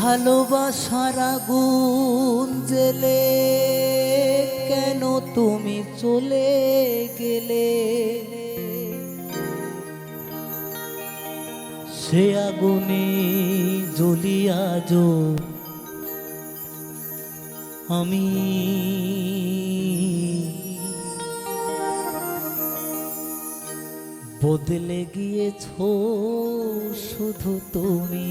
ভালোবাসার আগুন জেলে কেন তুমি চলে গেলে? সে আগুনে জ্বলিয়া যো, আমি বদলে গিয়েছ শুধু তুমি।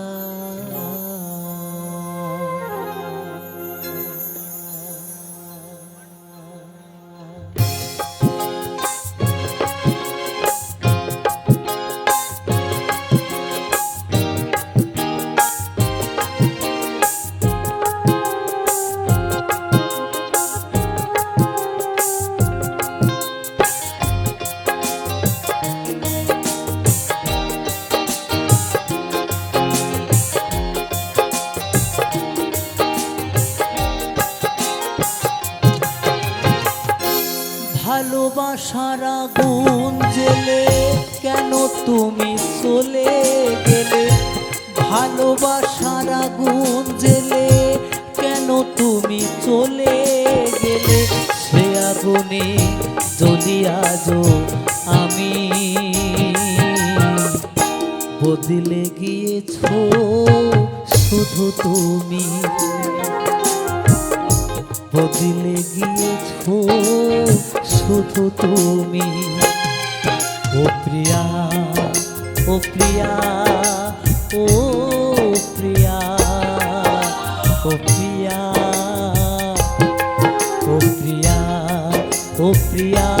ভালোবাসার আগুন জেলে কেন তুমি চলে গেলে? ভালোবাসার আগুন জেলে কেন তুমি চলে গেলে? সে আগুনে যদি যো আমি বদলে গিয়েছ, শুধু তুমি বদলে গিয়েছ শুধু তুমি। ও প্রিয়া ও প্রিয়া ও প্রিয়া ও প্রিয়া ও প্রিয়া ও প্রিয়া।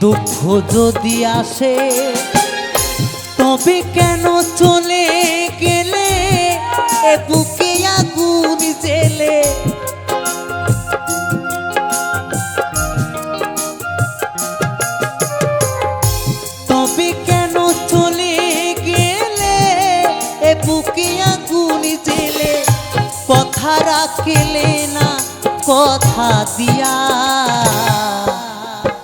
দুঃখ যদি আসে, তবে কেন চলে গেলে? এ বুকে আগুন জেলে। তবে কেন চলে গেলে? এ বুকে আগুন জেলে। কথা রাখলে না, কথা দিয়া।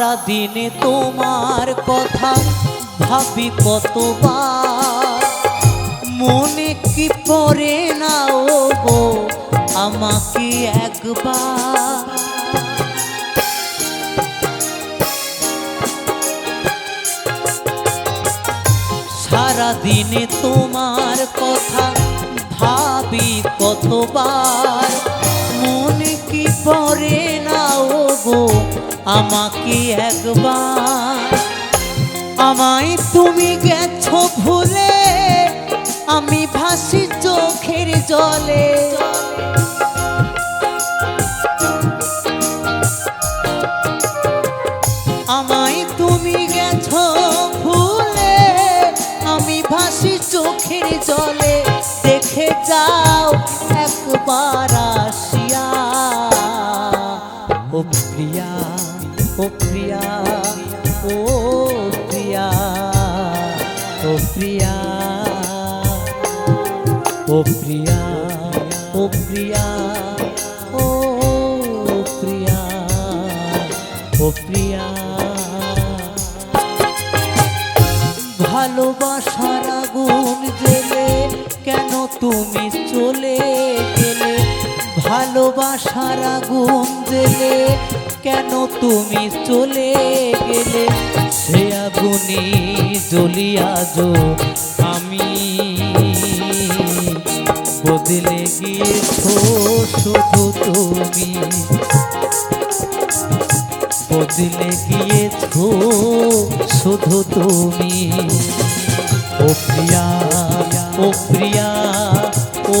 সারা দিনে তোমার কথা ভাবি কতবার। মনে কি পরে না, ও গো, আমাকে একবার। সারা দিনে তোমার কথা ভাবি কতবার। মনে কি না ও গো আমাকে একবার। আমায় তুমি গেছো ভুলে, আমি ভাসি চোখের জলে। আমায় তুমি গেছো ভুলে, আমি ভাসি চোখের জলে। দেখে যাও, একবার আসিয়া ও প্রিয়া ও প্রিয়া ও প্রিয়া ও প্রিয়া ও প্রিয়া ও প্রিয়া ও প্রিয়া ও প্রিয়া। ভালোবাসার ভালোবাসার আগুন জেলে কেন তুমি চলে গেলে? সে আগুনে জ্বলিয়া যো আমি বদলে গিয়েছো শুধু তুমি। বদলে গিয়েছো শুধু তুমি। ও প্রিয়া ও প্রিয়া, ও